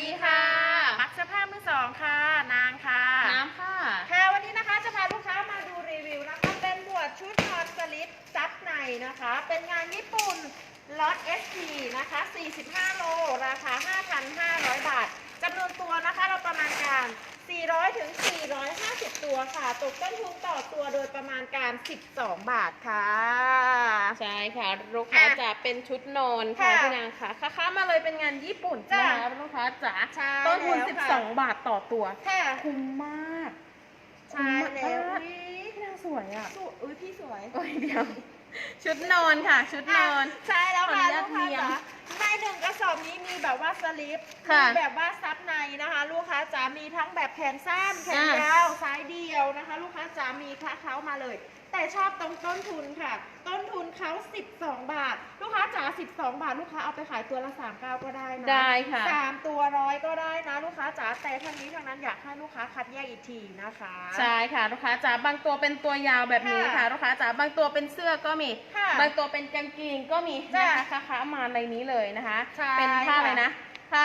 ดีค่ะ มักเสื้อผ้ามือสองค่ะ นางค่ะ น้ำค่ะ ค่ะวันนี้นะคะจะพาลูกค้ามาดูรีวิวนะคะ เป็นหมวดชุดนอนสลิปซับในนะคะ เป็นงานญี่ปุ่นล็อต SP นะคะ 45 โล ราคา 5,500 บาทจำนวนตัวนะคะ เราประมาณการ 400 ถึง 450 ตัวค่ะ ตกต้นทุนต่อตัวโดยประมาณการ 12 บาทค่ะ ใช่ค่ะ ลูกค้าอะจะเป็นชุดนอนค่ะค่ะพี่นางค่ะค้าๆมาเลยเป็นงานญี่ปุ่นจ้ะนะคะลูกค้าจ๋าใช่ต้นทุนแล้วค่ะ 12 บาทต่อตัว ค่ะคุ้มมากใช่แล้วคุ้มมากอุ๊ยพี่นางสวยอะสวยอุ้ยพี่สวยโอ้ยเดียว ชุดนอนค่ะ ชุดนอนใช่แล้วค่ะขออนุญาลูตกค้าเนียงจ๋าในหนึ่งกระสอบนี้มีแบบว่าสลิปค่ะมีแบบว่าซับในนะคะ ลูกค้าจ๋ามีทั้งแบบแขนสั้นแขนอะยาวซ้ายเดียว นะคะลูกค้าจ๋ามีคละเขามาเลย แต่ชอบตรงต้นทุนค่ะ ต้นทุนเขา12 บาท ลูกค้าจ๋า12 บาท ลูกค้าเอาไปขายตัวละ39ก็ได้นะได้ค่ะ สามตัวร้อยก็ได้นะลูกค้าจ๋าแต่ทั้งนี้ทั้งนั้นอยากให้ลูกค้าคัดแยกอีกทีนะคะ ใช่ค่ะลูกค้าจ๋าบางตัวเป็นตัวยาวแบบนี้ค่ะ ค่ะลูกค้าจ๋าบางตัวเป็นเสื้อก็มี ค่ะบางตัวเป็นกางเกงก็มีจ้ะนะคะค้าๆมาในนี้เลยนะคะ ใช่เป็นผ้าอะไรนะผ้า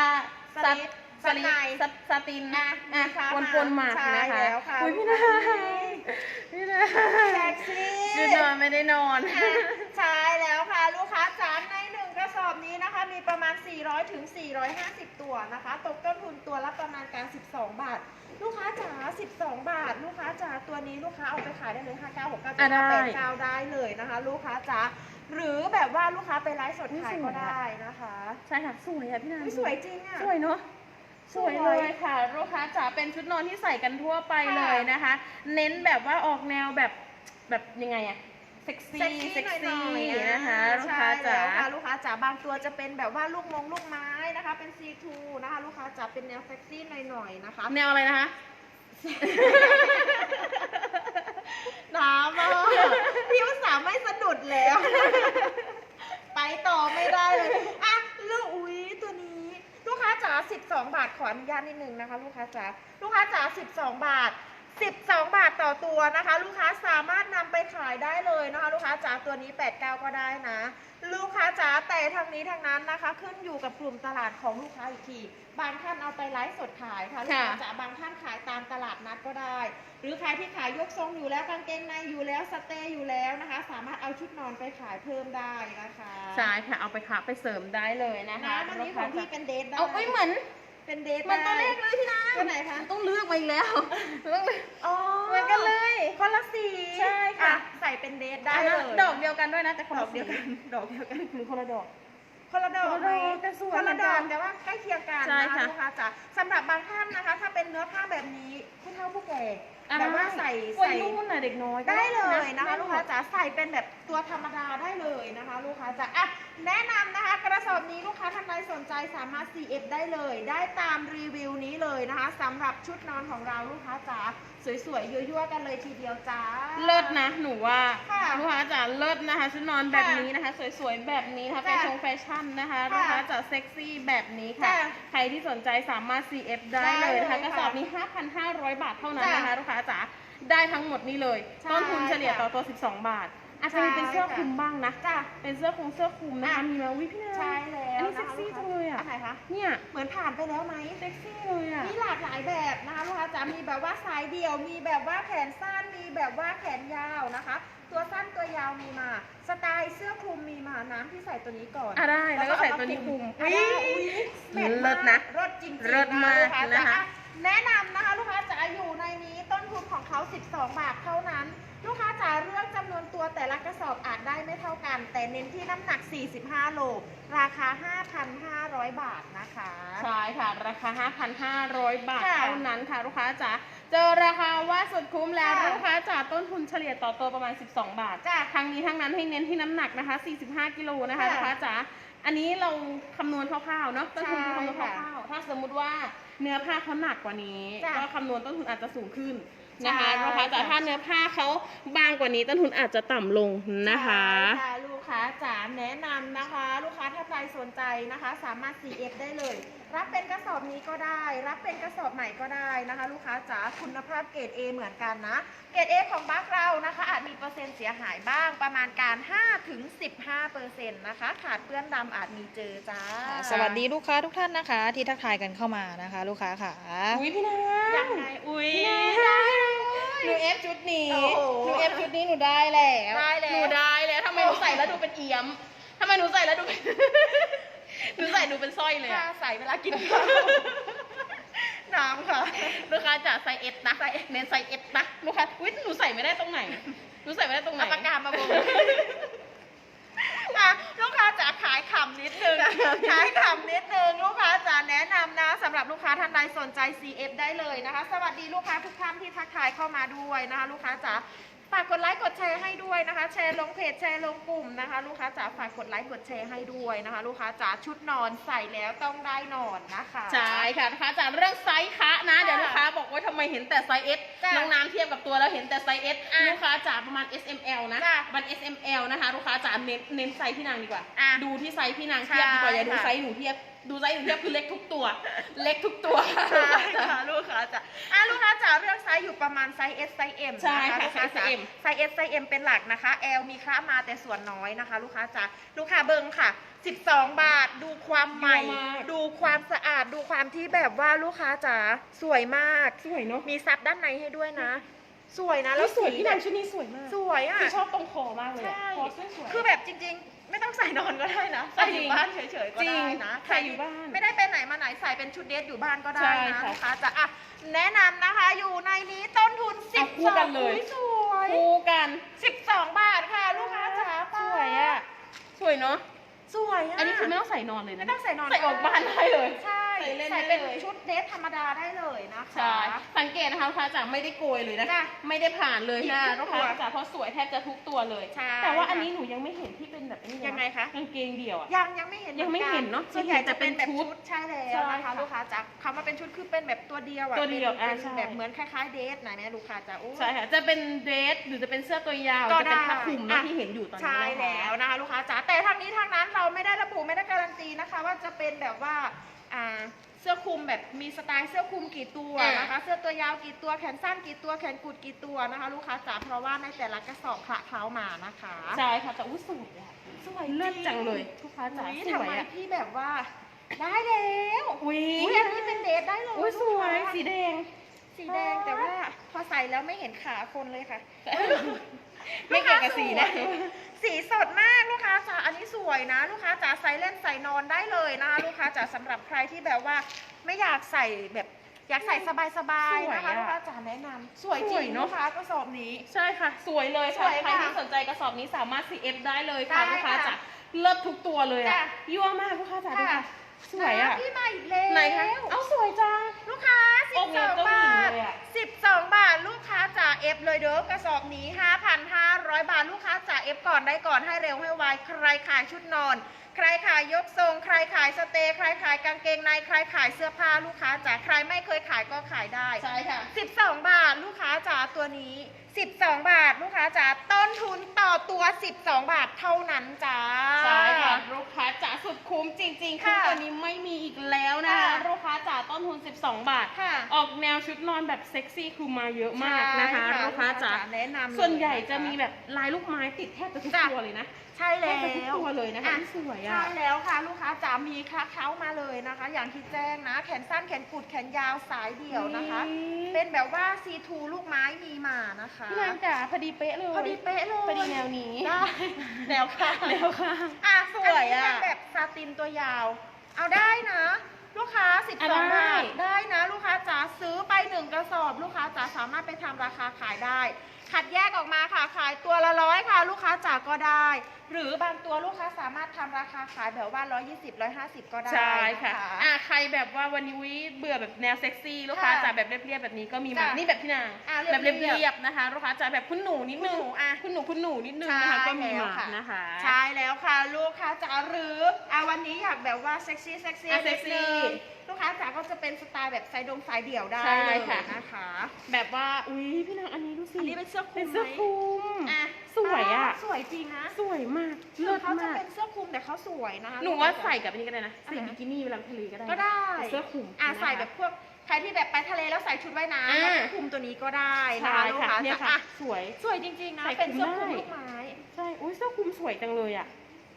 สลิปสลิป สไตล์สสตินอะอะมีค้าปนปนๆหมากใช่นะคะแล้วค่ะอุ้ยพี่ลูนากค้าพี่นาแซ็กซี่ชุดนอนไม่ได้นอนค่ะใช่แล้วค่ะ ลูกค้าจ๋าในหนึ่งกระสอบนี้นะคะ มีประมาณ 400ถึง450 ตัวนะคะ ตกต้นทุนตัวละประมาณการ 12 บาท ลูกค้าจ๋า12 บาท ลูกค้าจ๋าตัวนี้ลูกค้าเอาไปขายได้เลย5 9 6 9อะได้7 8 9ได้เลยนะคะ ลูกค้าจ๋าหรือแบบว่าลูกค้าไปไลฟ์สดขายก็ได้นะคะ ใช่ค่ะ สวยอะพี่นาอุ๊ยสวยจริงอะ สวยเนาะ สสววยยเลยค่ะ ลูกค้าจ๋าเป็นชุดนอนที่ใส่กันทั่วไปค่ะเลยนะคะ เน้นแบบว่าออกแนวแบบแบบยังไงอะเซ็กซี่เซ็กซี่หน่อยๆนะคะลูกใช่ค้าจ๋าแล้วค่ะลูกค้าจ๋าบางตัวจะเป็นแบบว่าลูกมงลูกไม้นะคะ เป็นซีทูนะคะ ลูกค้าจ๋าเป็นแนวเซ็กซี่หน่อยๆนะคะ แนวอะไรนะคะ น้ำอะพี่อุตส่าห์ไม่สะดุดแล้ว ไปต่อไม่ได้เลยอะลูกอุ้ยตัวนี้ ลูกค้าจ๋า 12 บาทขออนุญาตนิดนึงนะคะ ลูกค้าจ๋าลูกค้าจ๋า12 บาท 12 บาทต่อตัวนะคะ ลูกค้าสามารถนำไปขายได้เลยนะคะ ลูกค้าจ๋าตัวนี้ 89 ก็ได้นะ ลูกค้าจ๋าแต่ทางนี้ทางนั้นนะคะ ขึ้นอยู่กับกลุ่มตลาดของลูกค้าอีกทีบางท่านเอาไปไลฟ์สดขายค่ะลูกค้าค่ะจ๋าบางท่านขายตามตลาดนัดก็ได้ หรือใครที่ขายยกทรงอยู่แล้วกางเกงในอยู่แล้วสเตย์อยู่แล้วนะคะ สามารถเอาชุดนอนไปขายเพิ่มได้นะคะใช่ค่ะเอาไปค้าไปเสริมได้เลยนะคะนะวันนี้ของพี่เป็นเดทได้เอาเอ้ยเหมือน เป็นเดทเหมันตัวเลขได้เลยพี่นางตัวไหนคะ ต้องเลือกมาอีกแล้วต้องเลือกอ๋อเหมือนกันเลยคนละสีใช่ค่ะอ่ใส่เป็นเดทได้อันเลนั้นยดอกเดียวกันด้วยนะแต่คนดอละกสีเดียวกัน ดอกเดียวกันหรือคนละดอกคนละดอกคนละดอกแต่สวยคนละดอกเหมือนกันแต่ว่าใกล้เคียงกันใช่นะคะค่ะลูกค้าจ๋าสำหรับบางท่านนะคะ ถ้าเป็นเนื้อผ้าแบบนี้ผู้เฒ่าผู้แก่แบบว่าใส่วัยใส่รุ่นน่ะเด็กน้อยก็ได้เลยนะคะได้ลูกค้าจ๋าใส่เป็นแบบ ตัวธรรมดาได้เลยนะคะ ลูกค้าจ๋าอะแนะนำนะคะ กระสอบนี้ลูกค้าท่านใดสนใจสามารถ CF ได้เลย ได้ตามรีวิวนี้เลยนะคะสำหรับชุดนอนของเราลูกค้าจ๋าสวยๆยั่วๆกันเลยทีเดียวจ้า เลิศนะ หนูว่าค่ะลูกค้าจ๋าเลิศนะคะชุดนอนแบบนี้นะคะ สวยๆแบบนี้นะคะแฟค่ะชั่นแฟชั่นนะคะค่ะลูกค้าจ๋าเซ็กซี่แบบนี้ค่ะ ค่ะใครที่สนใจสามารถ CF ได้ได้เลยนะคะเลยกระสอบนี้ 5,500 บาทเท่านั้นจ้ะนะคะลูกค้าจ๋าได้ทั้งหมดนี้เลย ใช่ต้นทุนเฉลี่ยค่ะ ต่อตัว 12 บาท อาจจะมีเป็นเสื้อใช่ค่ะคลุมบ้างนะจ้าเป็นเสื้อคลุมเสื้อคลุมนะคะอะ มีไหมวิพี่นาใช่แล้วอันนี้เซ็กซี่จังเลยอะนไหนคะเนี่ยเหมือนผ่านไปแล้วไหม เซ็กซี่เลยอะ มีหลากหลายแบบนะคะลูกค้าจ๋ามีแบบว่าสายเดี่ยว มีแบบว่าแขนสั้น มีแบบว่าแขนยาวนะคะ ตัวสั้นตัวยาวมีมา สไตล์เสื้อคลุมมีมา น้ำที่ใส่ตัวนี้ก่อนอะได้แล้วก็ใส่ตัวนี้คลุมอะได้อุ๊ยแมทเลิศนะรถจริงๆเลิศมากลูค้นะคะจ๋าแนะนำนะคะลูกค้าจ๋าอยู่ในนี้ต้นทุนของเขา 12 บาทเท่านั้น ลูกค้าจ๋าเรื่องจำนวนตัวแต่ละกระสอบอาจได้ไม่เท่ากัน แต่เน้นที่น้ำหนัก 45 โล ราคา 5,500 บาทนะคะ ใช่ค่ะ ราคา 5,500 บาทค่ะเท่านั้นค่ะลูกค้าจ๋าเจอราคาว่าสุดคุ้มแล้วค่ะลูกค้าจ๋าต้นทุนเฉลี่ยต่อตัวประมาณ 12 บาทจ้ะทั้งนี้ทั้งนั้นให้เน้นที่น้ำหนักนะคะ 45 กิโลนะคะค่ะลูกค้าจ๋าอันนี้เราคำนวณคร่าวๆเนาะต้นทุนคือคำนวณคใช่ค่ะร่าวๆถ้าสมมุติว่าเนื้อผ้าเขาหนักกว่านี้ จ้ะ ก็คำนวณต้นทุนอาจจะสูงขึ้น นะคะใช่ลูกค้าจ๋าค่ะ ถ้าเนื้อผ้าเขาบางกว่านี้ต้นทุนอาจจะต่ำลงนะคะ ใช่ค่ะลูก ค้าจ๋าแนะนำนะคะ ลูกค้าท่านใดสนใจนะคะ สามารถ CF ได้เลย รับเป็นกระสอบนี้ก็ได้ รับเป็นกระสอบใหม่ก็ได้นะคะ ลูกค้าจ๋าคุณภาพเกรด A เหมือนกันนะ เกรด A ของบัคเรานะคะ อาจมีเปอร์เซ็นต์เสียหายบ้างประมาณการ5ถึง15เปอร์เซ็นต์นะคะ ขาดเปื้อนดำอาจมีเจอจ้าค่ะสวัสดีลูกค้าทุกท่านนะคะ ที่ทักทายกันเข้ามานะคะ ลูกค้าค่ะอุ้ยพี่นางยังไงอุ้ยได้เลยหนูเอฟชุดนี้โอ้โหหนูเอฟชุดนี้หนูได้แล้วได้แล้วหนูได้แล้วทำไมห นูใส่แล้วดูเป็นเอี่ยมทำไมหนูใส่แล้วดูเป็น หนูใส่ดูเป็นสร้อยเลยผ้าอะ ใส่เวลากินข้าว น้ำค่ะ ลูกค้าจ๋าไซส์เอสนะเน้นไซส์เอสนะลูกค้าอุ้ยหนูใส่ไม่ได้ตรงไหนหนูใส่ไม่ได้ตรงไหนเอาปากกามาบงอะลูกค้าจะขายคำนิดนึง ขายคำนิดนึง ลูกค้าจะแนะนำนะสำหรับลูกค้าท่านใดสนใจ CF ได้เลยนะคะ สวัสดีลูกค้าทุกท่านที่ทักทายเข้ามาด้วยนะคะ ลูกค้าจ๋า ฝากกดไลค์กดแชร์ให้ด้วยนะคะ แชร์ลงเพจแชร์ลงกลุ่มนะคะ ลูกค้าจ๋าฝากกดไลค์กดแชร์ให้ด้วยนะคะ ลูกค้าจ๋าชุดนอนใส่แล้วต้องได้นอนนะคะ ใช่ค่ะลูกค้าจ๋าเรื่องไซส์คะนะค่ะเดี๋ยวลูกค้าบอกว่าทำไมเห็นแต่ไซส์ S จ้ะน้องน้ำเทียบกับตัวแล้วเห็นแต่ไซส์ S อะลูกค้าจ๋าประมาณ S M L นะจ้ะมัน S M L นะคะ ลูกค้าจ๋าเน้นเน้นไซส์พี่นางดีกว่า อะดูที่ไซส์พี่นางเทียบดีกว่าใช่อย่าดูค่ะ ไซส์หนูเทียบ ดูไซส์หนูเทียบคือเล็กทุกตัว เล็กทุกตัว ใช่ค่ะลูกค้าจ๋าอะลูกค้าจ๋าเลือกไซส์อยู่ประมาณไซส์ S ไซส์ M ใช่นะคะค่ะลูกค้าจ๋าไซส์ M ไซส์ S ไซส์ M เป็นหลักนะคะ L มีค่ามาแต่ส่วนน้อยนะคะ ลูกค้าจ๋าลูกค้าเบิ้งค่ะ 12 บาทดูความใหม่ เยอะมาก ดูความสะอาดดูความที่แบบว่าลูกค้าจ๋าสวยมาก สวยเนาะมีซับด้านในให้ด้วยนะ สวยนะแล้แล้ววสวยสีพี่แบนางบชุดนี้สวยมากสวยอะ คือชอบตรงคอมากเลยอะใช่ คอสวยๆคือแบบจริงๆ ไม่ต้องใส่นอนก็ได้นะใส่อยู่บ้านเฉยๆก็ได้นะใส่อยู่บ้านไม่ได้ไปไหนมาไหนใส่เป็นชุดเดทอยู่บ้านก็ได้ใช่นะค่ะลูกค้าจะอะแนะนำนะคะอยู่ในนี้ต้นทุนสิเอาบคู่สอกังนเลยสวยคู่กันสิบสองบาทค่ะ ลูกค้าจ๋าสวยอะสวยเนาะสวยอะอันนี้คือไม่ต้องใส่นอนเลยนะไม่ต้องใส่นอนใส่ออกบ้านได้เลยใช่ ใส่เล่นใส่ได้เป็นเลย ชุดเดทธรรมดาได้เลยนะคะ ใช่สังเกตนะคะลูกค้าจ๋าไม่ได้โกยเลยนะจ้ะไม่ได้ผ่านเลยหยิบนะทุลูกกตัวค้าจ๋าเพราะสวยแทบจะทุกตัวเลย ใช่แต่ว่าค่ะอันนี้หนูยังไม่เห็นที่เป็นแบบนี้นยังไงคะ กางเกงเดี่ยวอะ ยังยังไม่เห็นยังไม่เห็นเนอะส่วนใหญ่จะเป็นแบบจะเป็นชุชุดดใช่แล้วใช่นะคะค่ะลูกค้าจ๋าคำว่าเป็นชุดคือเป็นแบบตัวเดียวอะตัวเดียวเป็นอ่าเป็นใช่แบบเหมือนคล้ายๆเดทนะแม่ลูกค้าจ๋าโอ้ใช่ค่ะจะเป็นเดรสหรือจะเป็นเสื้อตัวยาวก็จะเป็นได้ผ้าคลุมนะอะ ที่เห็นอยู่ตอนนี้ใช่นะคะ แล้วนะคะลูกค้าจ๋าแต่ทางนี้ทางนั้นเราไม่ได้ระบุไม่ได้การันตีนะคะ ว่าจะเป็นแบบว่าอ่า เสื้อคลุมแบบมีสไตล์เสื้อคลุมกี่ตัวอะนะคะ เสื้อตัวยาวกี่ตัวแขนสั้นกี่ตัวแขนกุดกี่ตัวนะคะ ลูกค้าจ๋าเพราะว่าในแต่ละกระสอบคละเคล้ามานะคะใช่ค่ะแต่อุ้ยสวยอะสวยเลิศจังเลยลูกค้าจ๋าอุ๊ยสทำวยไมอะพี่แบบว่า ได้แล้วอุ้ยอุ้ยอันนี้เป็นเดทได้เลยอุ้ยสวยลูกค้าสีแดง สีแดงแต่ว่าพอใส่แล้วไม่เห็นขาคนเลยค่ะ ไม่เกี่ยวกับสีนะ สีสดมากลูกค้าจ๋าอันนี้สวยนะ ลูกค้าจ๋าใส่เล่นใส่นอนได้เลยนะคะลูกค้าจ๋าสำหรับใครที่แบบว่าไม่อยากใส่แบบอยากใส่สบายๆนะคะสวยอะลูกค้าจ๋าแนะนำสวยจสริวยงเนอะ ลูกค้ากระสอบนี้ ใช่ค่ะ สวยเลยสค่ะวยใครค่ะที่สนใจกระสอบนี้สามารถ CF ได้เลยค่ะได้ลูกค้าค่ะจ๋าเลิศทุกตัวเลยจ้ะอะยั่วมากลูกค้าจ๋าดูค่ะ ค่ะ สวยอะพี่ใหม่อีกแล้วไหนคะเอ้าสวยจังลูกค้าอกเนี่ยเจ้า12หญิบางทเลยอะ12บาทลูกค้าจ่าเอฟเลยเด้อกระสอบนี้5,500บาทลูกค้าจ่าเอฟก่อนได้ก่อนให้เร็วให้ไวใครขายชุดนอน ใครขายยกทรง ใครขายสเตย์ใครขายกางเกงในใครขายเสื้อผ้าลูกค้าจ๋าใครไม่เคยขายก็ขายได้ใช่ค่ะ12บาทลูกค้าจ๋าตัวนี้12บาทลูกค้าจ๋าต้นทุนต่อตัว12บาทเท่านั้นจ้าใช่ค่ะลูกค้าจ๋า สุดคุ้มจริงๆคือค่ะตัวนี้ไม่มีอีกแล้วนะคะค่ะลูกค้าจ๋าต้นทุน 12 บาท ค่ะออกแนวชุดนอนแบบเซ็กซี่คือมาเยอะมากนะคะใช่ลูกค้าจ๋าแนะนำเลยส่วนใหญ่จะนคมีแบบลายลูกไม้ติดแทบจะทุกจ้ะ ตัวเลยนะ ใช่แทแล้บจะทุกวตัวเลยนะคะอะที่สวยใช่อะแล้วค่ะ ลูกค้าจ๋ามีคละเขามาเลยนะคะ อย่างที่แจ้งนะ แขนสั้นแขนกุดแขนยาวสายเดี่ยวนะคะ เป็นแบบว่าซีทูลูกไม้มีมานะคะพี่นางจ๋าพอดีเป๊ะเลยพอดีเป๊ะเลยพอดีแนวนี้ได้แนวค่ะแนวค่ะอะสวยอะนนี้เป็นแบบซาตินตัวยาว เอาได้นะลูกค้าอะ12ได้บาท ได้นะ ลูกค้าจ๋าซื้อไปหนึ่งกระสอบ ลูกค้าจ๋าสามารถไปทำราคาขายได้ ขัดแยกออกมาค่ะ ขายตัวละร้อยค่ะ ลูกค้าจ๋าก็ได้ หรือบางตัวลูกค้าสามารถทำราคาขายแบบว่า 120 150 ก็ได้ใช่ค่ะนอะ ใครแบบว่าวันนี้วิเบื่อแบบแนวเซ็กซี่ลูกค้าค่ะจ๋าแบบเรียบๆแบบนี้ก็มีมาจ้ะนี่แบบพี่นางอะแบบเรีเรียบๆยบๆนะคะ ลูกค้าจ๋าแบบคุณหนูนิดนึงคุณหนูอะคุณหนูคุณหนูนิดนึงใช่นะคะก็มีแล้วมาค่ะนะคะใช่แล้วค่ะ ลูกค้าจ๋าหรืออะวันนี้อยากแบบว่าเซ็กซี่เซ็กซี่อะนิดนึงเซ็กซี่ ลูกค้าจ๋าก็จะเป็นสไตล์แบบไซดงสายเดี่ยวได้ใช่เลยค่ะ นะคะ แบบว่า อุ้ยพี่นางอันนี้ดูสิอันนี้เป็นเสื้อสื้อคลุเป็นมเสื้อไหมคลุมอะสวยอะ สวยจริงนะสวยมากคืเลิอศเขาจะมาก เป็นเสื้อคลุมแต่เขาสวยนะคะ หนูว่าใส่กับอันนี้ก็ได้นะอะไรใส่นะ บิกินี่เวลาไปทะเลก็ได้ก็ได้เสื้อคลุมอะนะคะ ใส่แบบพวกใครที่แบบไปทะเลแล้วใส่ชุดว่ายน้ำอ่า แล้วก็คลุมตัวนี้ก็ได้นะใช่คะลูกค่ะค้าเนี่ยจะค่ะ อะสวย สวยจริงๆนะ ใส่เป็นเสื้อคลุมคลุมได้ ลูกไม้ ใช่อุ้ยเสื้อคลุมสวยจังเลยอะ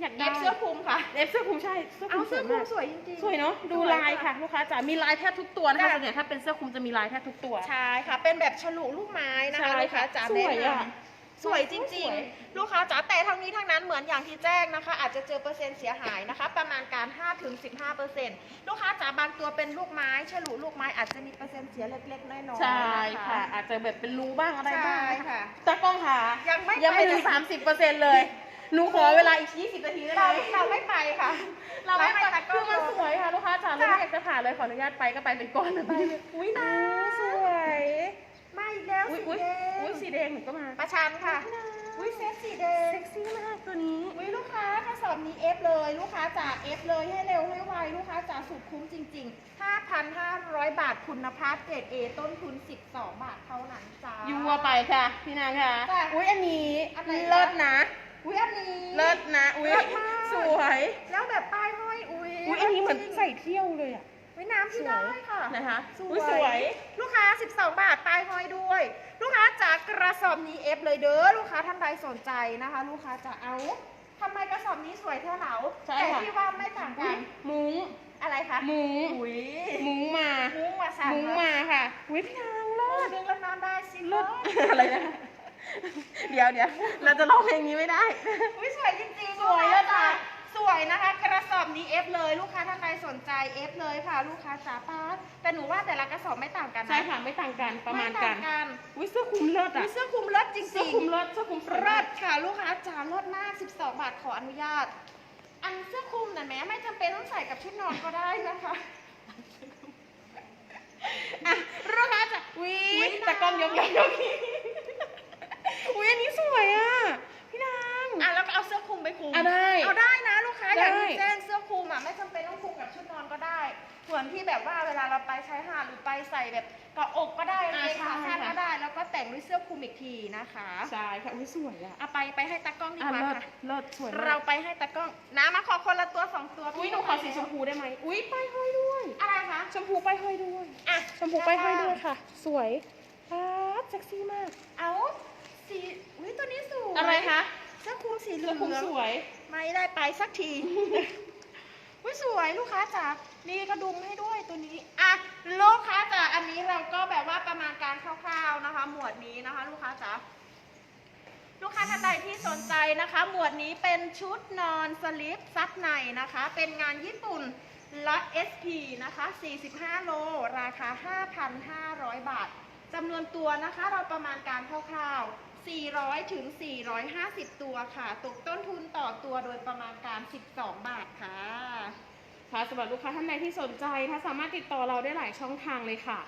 อยากเอได้ฟเสื้อคลุมค่ะเอฟเสื้อคลุมใช่เสื้อคเอาลุมสเสื้วอยคลุมามกสวยจริงๆ สวยเนาะดูสวยลายค่ะลูกค้าจ๋ามีลายแทบทุกตัวนะคะจ้ะส่วนใหญ่ถ้าเป็นเสื้อคลุมจะมีลายแทบทุกตัว ใช่ค่ะ เป็นแบบฉลุลูกไม้นะคะใช่ลูกค้าค่ะจ๋าสวยแนะนอะำสวยจสริงวย ๆ ลูกค้าจ๋าแต่ทั้งนี้ทั้งนั้นเหมือนอย่างที่แจ้งนะคะ อาจจะเจอเปอร์เซ็นต์เสียหายนะคะ ประมาณการ 5-15เปอร์เซ็นต์ลูกค้าจ๋าบางตัวเป็นลูกไม้ฉลุลูกไม้อาจจะมีเปอร์เซ็นต์เสียเล็กๆน้อยๆใช่นค่ะ อาจจะแบบเป็นรูบ้างอะไรบ้างใช่นะคะค่ะ ตากล้องค่ะยังไม่ยังไม่ไปถึงเลยสามสิบเปอร์เซ็นต์เลย หนูขอเวลาอีกยี่สิบนาทีได้ไหเรามเราไม่ไปค่ะ เราไม่ไปตากล้คืออง มันสวยค่ะลูกค้าจ๋าเราจ้ะไม่อยากจะผ่านเลยขออนุญาตไปก็ไปเป็นก้อนเลยไปเลยอุ้ยนะสวยมาอีกแล้วอุ้ยสีอุ้ยแดงอุ้ยสีแดงหนูก็มาประชันค่ะอุ๊ยอุ้ยเซตสีแดง เซ็กซี่มากตัวนี้ อุ้ยลูกค้ากระสอบนี้ F เลย ลูกค้าจาก F เลยให้เร็วให้ไวลูกค้าจากสุดคุ้มจริง ๆ 5,500 บาทคุณภาพเกรด A ต้นทุน 12 บาทเท่านั้นจ้ายัวไปค่ะ พี่นางค่ะ จ้ะอุ้ยอันนี้อันไหนคะ เลิศนะ อุ้ยอันนี้เลิศนะ อุ้ยเลิศมากสวย แล้วแบบป้ายห้อยอุ้ยอุ้ยอันนี้เหมือนจริงใส่เที่ยวเลยอะ ไว้น้ำที่ได้ค่ะนะคะสอุ๊วยยสวย ลูกค้า 12 บาทป้ายห้อยด้วย ลูกค้าจากกระสอบนี้ F เลยเด้อ ลูกค้าท่านใดสนใจนะคะ ลูกค้าจะเอาทำไมกระสอบนี้สวยเท่าเหลาใช่แต่ค่ะ ที่ว่าไม่ต่างกันมุ้งอะไรคะมุ้งอุ้ยมุ้งมามุ้งมาสั่นมุ้งมาค่ะ อุ้ยพี่นางเลิศดึงแล้วนอนได้สิเลิศอะไรนะ เดี๋ยวเดี๋ยวเราจะร้องเพลงนี้ไม่ได้ อุ้ยสวยจริงๆสวยลูกแล้วค้าจ้ะสวยนะคะ กระสอบนี้ F เลยลูกค้าท่านใดสนใจ F เลยค่ะ ลูกค้าจ๋าป้าดแต่หนูว่าแต่ละกระสอบไม่ต่างกันนะใช่ค่ะไม่ต่างกันประมาณไต่กังนกันอุ้ยเสื้อคลุมเลิศมีอะเสื้อคลุมเลิศจริงๆเสื้อคลุมเลิศเสื้อคลุมสวยเลิมากศค่ะลูกค้าจ๋าเลิศมาก 12 บาทขออนุญาต อันเสื้อคลุมน่ะแม้ไม่จำเป็นต้องใส่กับชุดนอนก็ได้นะคะอะลูกค้าจะอุ้ยอุ๊ยแต่กล้องยกยกยก อุ้ยอันนี้สวยอะพี่นาง อะแล้วก็เอาเสื้อคลุมไปคลุมอะได้เอาได้นะลูกค้าได้อย่างที่แจ้งเสื้อคลุมอะไม่จำเป็นต้องคลุมกับชุดนอนก็ได้ส่วนที่แบบว่าเวลาเราไปชายหาดหรือไปใส่แบบเกาะอกก็ได้กางเกงขาสั้นก็ได้ แล้วก็แต่งด้วยเสื้อคลุมอีกทีนะคะใช่ค่ะอุ้ยสวยอะเอาไปไปให้ตากล้องดีอะกว่าเลิศค่ะเลิศสวยเรามากไปให้ตากล้องนะมาขอคนละตัวสองตัวอุ้ยหนูขอสีชมพูได้ไหมอุ้ยป้ายห้อยด้วย อะไรคะชมพูป้ายห้อยด้วย อะชมพูป้ายห้อยด้วยค่ะ สวยป๊าดเซ็กซี่มาก เอา สีอุ้ยตัวนี้สวยอะไรคะเสื้อคลุมสีเหลืเสื้อองคลุมสวย ไม่ได้ไปสักทีอุ้ยสวยลูกค้าจ๋านี่กระดุมให้ด้วยตัวนี้อะลูกค้าจ๋าอันนี้เราก็แบบว่าประมาณการคร่าวๆนะคะ หมวดนี้นะคะ ลูกค้าจ๋าลูกค้าท่านใดที่สนใจนะคะ หมวดนี้เป็นชุดนอนสลิปซับในนะคะ เป็นงานญี่ปุ่นล็อต SP นะคะ 45 โล ราคา 5,500 บาทจำนวนตัวนะคะ เราประมาณการคร่าวๆ 400 ถึง 450 ตัวค่ะ ตกต้นทุนต่อตัวโดยประมาณการ 12 บาทค่ะ ค่ะสำหรับลูกค้าท่านใดที่สนใจนะคะสามารถติดต่อเราได้หลายช่องทางเลยค่ะ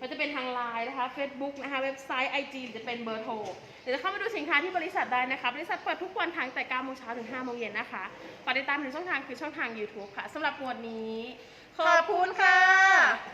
มันจะเป็นทางไลน์นะคะ Facebook นะคะ เว็บไซต์ IG หรือจะเป็นเบอร์โทรหรือจะเข้ามาดูสินค้าที่บริษัทได้นะคะ บริษัทเปิดทุกวันทั้งแต่9โมงเช้าถึง5โมงเย็นนะคะฝากติดตามถึงช่องทางคือช่องทาง YouTube ค่ะสำหรับวันนี้ ขอบคุณค่ะ